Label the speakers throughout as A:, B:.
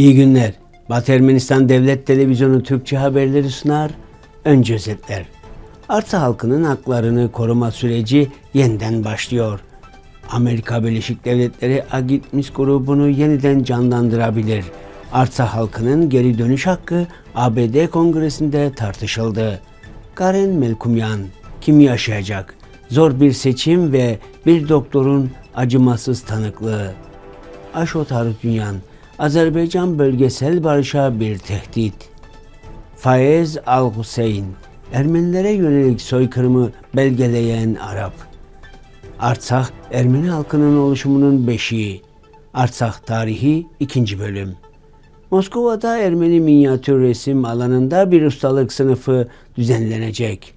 A: İyi günler. Batı Ermenistan Devlet Televizyonu Türkçe haberleri sunar. Önce özetler. Arsa halkının haklarını koruma süreci yeniden başlıyor. Amerika Birleşik Devletleri Agitmis grubunu yeniden canlandırabilir. Arsa halkının geri dönüş hakkı ABD Kongresi'nde tartışıldı. Karen Melkumyan kim yaşayacak? Zor bir seçim ve bir doktorun acımasız tanıklığı. Aşot Harutünyan, Azerbaycan bölgesel barışa bir tehdit. Faiz Al-Hüseyin, Ermenilere yönelik soykırımı belgeleyen Arap. Artsakh, Ermeni halkının oluşumunun beşiği. Artsakh tarihi 2. bölüm. Moskova'da Ermeni minyatür resim alanında bir ustalık sınıfı düzenlenecek.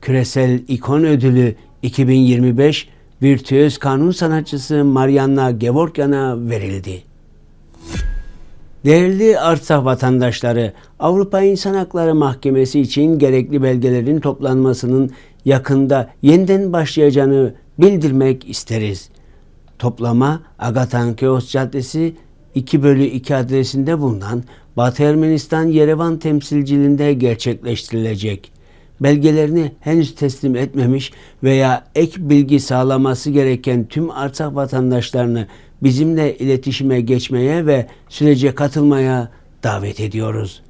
A: Küresel İkon Ödülü 2025 virtüöz kanun sanatçısı Marianna Gevorkyan'a verildi. Değerli Artsakh vatandaşları, Avrupa İnsan Hakları Mahkemesi için gerekli belgelerin toplanmasının yakında yeniden başlayacağını bildirmek isteriz. Toplama Agatankeos Caddesi 2 bölü 2 adresinde bulunan Batı Ermenistan Yerevan temsilciliğinde gerçekleştirilecek. Belgelerini henüz teslim etmemiş veya ek bilgi sağlaması gereken tüm Artsakh vatandaşlarını bizimle iletişime geçmeye ve sürece katılmaya davet ediyoruz.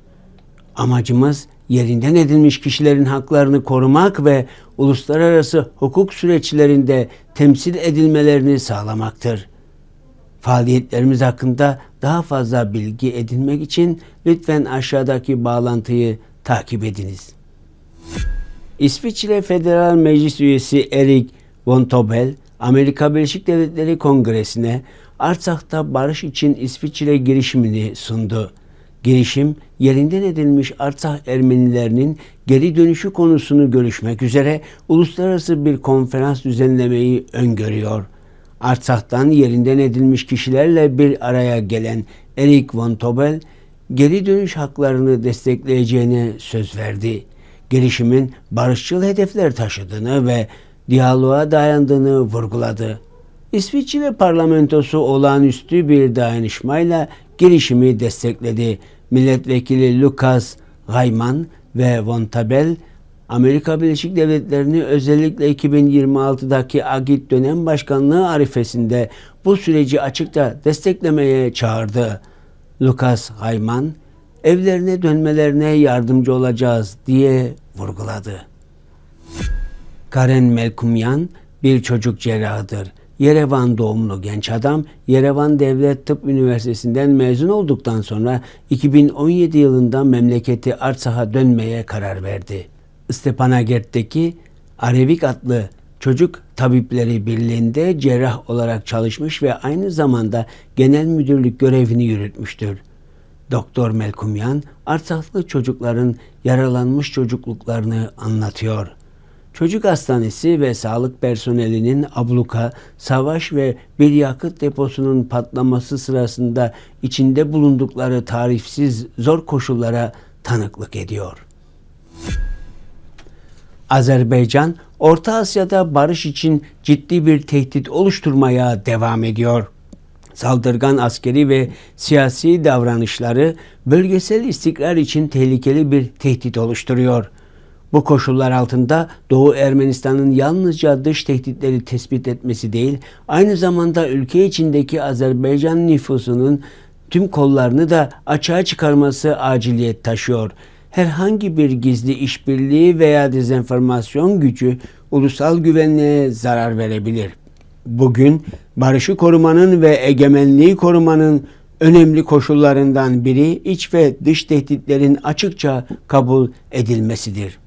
A: Amacımız yerinden edilmiş kişilerin haklarını korumak ve uluslararası hukuk süreçlerinde temsil edilmelerini sağlamaktır. Faaliyetlerimiz hakkında daha fazla bilgi edinmek için lütfen aşağıdaki bağlantıyı takip ediniz. İsviçre Federal Meclis üyesi Erik von Tobel, Amerika Birleşik Devletleri Kongresi'ne Artsak'ta barış için İsviçre girişimini sundu. Girişim, yerinden edilmiş Artsakh Ermenilerinin geri dönüşü konusunu görüşmek üzere uluslararası bir konferans düzenlemeyi öngörüyor. Artsak'tan yerinden edilmiş kişilerle bir araya gelen Erik von Tobel, geri dönüş haklarını destekleyeceğine söz verdi. Girişimin barışçıl hedefler taşıdığını ve diyaloğa dayandığını vurguladı. İsviçre parlamentosu olağanüstü bir dayanışmayla girişimi destekledi. Milletvekili Lucas Gayman ve Von Tabel, Amerika Birleşik Devletleri'ni özellikle 2026'daki Agit dönem başkanlığı arifesinde bu süreci açıkça desteklemeye çağırdı. Lucas Gayman, evlerine dönmelerine yardımcı olacağız diye vurguladı. Karen Melkumyan bir çocuk cerrahıdır. Yerevan doğumlu genç adam Yerevan Devlet Tıp Üniversitesi'nden mezun olduktan sonra 2017 yılında memleketi Artsak'a dönmeye karar verdi. Stepanakert'teki Arevik adlı Çocuk Tabipleri Birliği'nde cerrah olarak çalışmış ve aynı zamanda genel müdürlük görevini yürütmüştür. Doktor Melkumyan, Artsaklı çocukların yaralanmış çocukluklarını anlatıyor. Çocuk hastanesi ve sağlık personelinin abluka, savaş ve bir yakıt deposunun patlaması sırasında içinde bulundukları tarifsiz zor koşullara tanıklık ediyor. Azerbaycan, Orta Asya'da barış için ciddi bir tehdit oluşturmaya devam ediyor. Saldırgan askeri ve siyasi davranışları bölgesel istikrar için tehlikeli bir tehdit oluşturuyor. Bu koşullar altında Doğu Ermenistan'ın yalnızca dış tehditleri tespit etmesi değil, aynı zamanda ülke içindeki Azerbaycan nüfusunun tüm kollarını da açığa çıkarması aciliyet taşıyor. Herhangi bir gizli işbirliği veya dezenformasyon gücü ulusal güvenliğe zarar verebilir. Bugün barışı korumanın ve egemenliği korumanın önemli koşullarından biri iç ve dış tehditlerin açıkça kabul edilmesidir.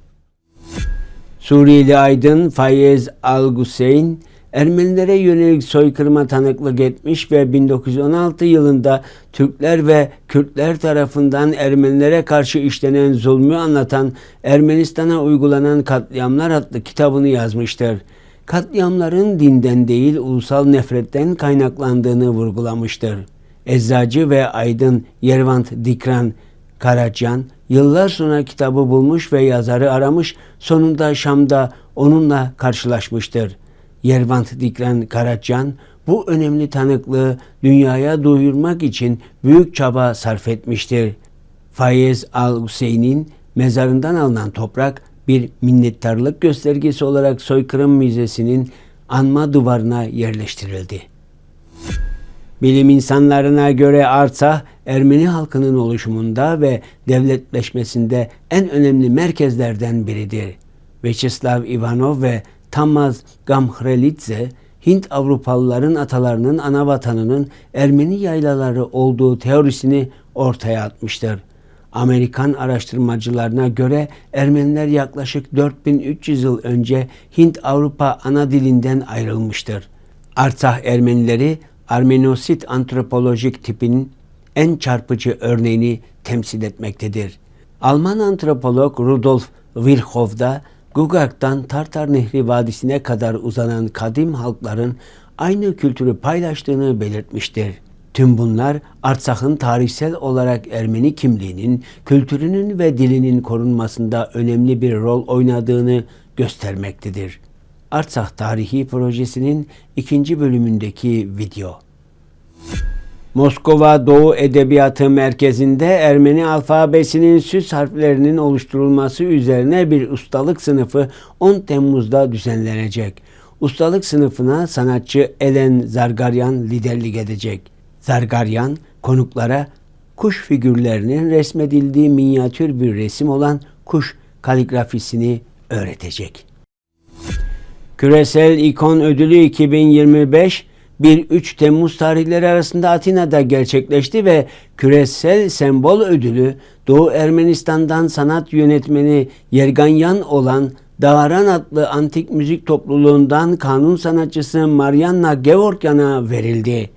A: Suriyeli aydın Fayez Al-Guseyn, Ermenilere yönelik soykırıma tanıklık etmiş ve 1916 yılında Türkler ve Kürtler tarafından Ermenilere karşı işlenen zulmü anlatan Ermenistan'a uygulanan katliamlar adlı kitabını yazmıştır. Katliamların dinden değil ulusal nefretten kaynaklandığını vurgulamıştır. Eczacı ve aydın Yervant Dikran Karacan yıllar sonra kitabı bulmuş ve yazarı aramış, sonunda Şam'da onunla karşılaşmıştır. Yervant Dikran Karacan bu önemli tanıklığı dünyaya duyurmak için büyük çaba sarf etmiştir. Fayez Al-Hüseyin'in mezarından alınan toprak bir minnettarlık göstergesi olarak soykırım müzesinin anma duvarına yerleştirildi. Bilim insanlarına göre Artsakh, Ermeni halkının oluşumunda ve devletleşmesinde en önemli merkezlerden biridir. Vyacheslav Ivanov ve Tamaz Gamhrelidze, Hint Avrupalıların atalarının ana vatanının Ermeni yaylaları olduğu teorisini ortaya atmıştır. Amerikan araştırmacılarına göre Ermeniler yaklaşık 4300 yıl önce Hint-Avrupa ana dilinden ayrılmıştır. Artsakh Ermenileri Armenosit antropolojik tipinin en çarpıcı örneğini temsil etmektedir. Alman antropolog Rudolf Virchow da Gugak'tan Tartar Nehri Vadisi'ne kadar uzanan kadim halkların aynı kültürü paylaştığını belirtmiştir. Tüm bunlar Artsak'ın tarihsel olarak Ermeni kimliğinin, kültürünün ve dilinin korunmasında önemli bir rol oynadığını göstermektedir. Artsak Tarihi Projesi'nin ikinci bölümündeki video. Moskova Doğu Edebiyatı Merkezi'nde Ermeni alfabesinin süs harflerinin oluşturulması üzerine bir ustalık sınıfı 10 Temmuz'da düzenlenecek. Ustalık sınıfına sanatçı Elen Zargaryan liderlik edecek. Zargaryan konuklara kuş figürlerinin resmedildiği minyatür bir resim olan kuş kaligrafisini öğretecek. Küresel İkon Ödülü 2025 1-3 Temmuz tarihleri arasında Atina'da gerçekleşti ve küresel sembol ödülü Doğu Ermenistan'dan sanat yönetmeni Yerganyan olan Dağaran adlı antik müzik topluluğundan kanun sanatçısı Marianna Gevorkyan'a verildi.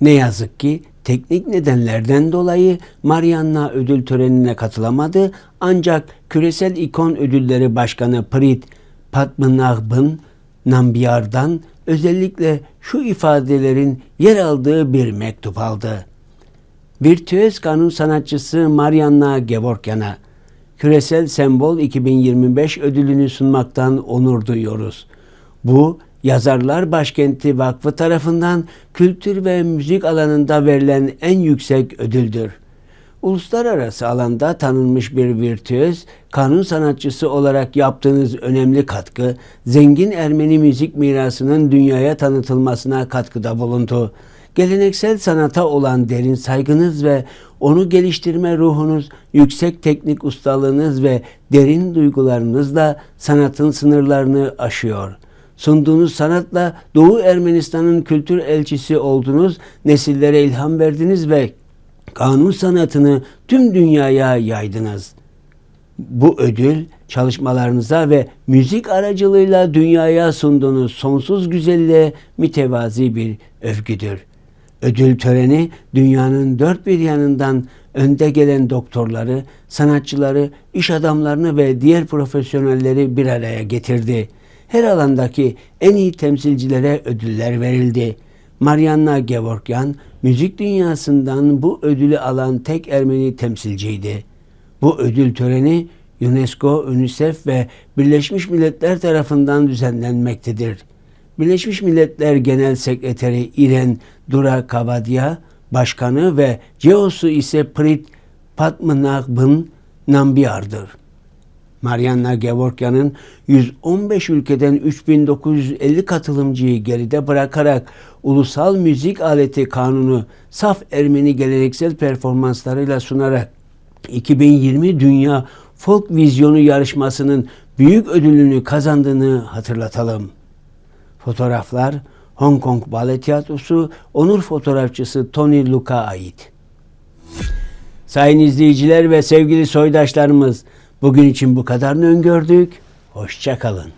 A: Ne yazık ki teknik nedenlerden dolayı Marianna ödül törenine katılamadı ancak Küresel İkon Ödülleri Başkanı Prit Patmanabh'ın Nambiyar'dan özellikle şu ifadelerin yer aldığı bir mektup aldı. Virtüöz kanun sanatçısı Marianna Gevorkyan'a Küresel Sembol 2025 ödülünü sunmaktan onur duyuyoruz. Bu Yazarlar Başkenti Vakfı tarafından kültür ve müzik alanında verilen en yüksek ödüldür. Uluslararası alanda tanınmış bir virtüöz, kanun sanatçısı olarak yaptığınız önemli katkı, zengin Ermeni müzik mirasının dünyaya tanıtılmasına katkıda bulundu. Geleneksel sanata olan derin saygınız ve onu geliştirme ruhunuz, yüksek teknik ustalığınız ve derin duygularınızla sanatın sınırlarını aşıyor.'' sunduğunuz sanatla Doğu Ermenistan'ın kültür elçisi oldunuz, nesillere ilham verdiniz ve kanun sanatını tüm dünyaya yaydınız. Bu ödül çalışmalarınıza ve müzik aracılığıyla dünyaya sunduğunuz sonsuz güzelliğe mütevazi bir övgüdür. Ödül töreni dünyanın dört bir yanından önde gelen doktorları, sanatçıları, iş adamlarını ve diğer profesyonelleri bir araya getirdi. Her alandaki en iyi temsilcilere ödüller verildi. Marianna Gevorkyan, müzik dünyasından bu ödülü alan tek Ermeni temsilciydi. Bu ödül töreni UNESCO, UNICEF ve Birleşmiş Milletler tarafından düzenlenmektedir. Birleşmiş Milletler Genel Sekreteri İren Dura Kavadia, Başkanı ve CEO'su ise Prit Patmanagbın Nambiar'dır. Marianna Gevorkyan'ın 115 ülkeden 3950 katılımcıyı geride bırakarak ulusal müzik aleti kanunu saf Ermeni geleneksel performanslarıyla sunarak 2020 Dünya Folk Vizyonu yarışmasının büyük ödülünü kazandığını hatırlatalım. Fotoğraflar Hong Kong Ballet Tiyatrosu onur fotoğrafçısı Tony Luka ait. Sayın izleyiciler ve sevgili soydaşlarımız, Bugün için bu kadarını öngördük. Hoşçakalın.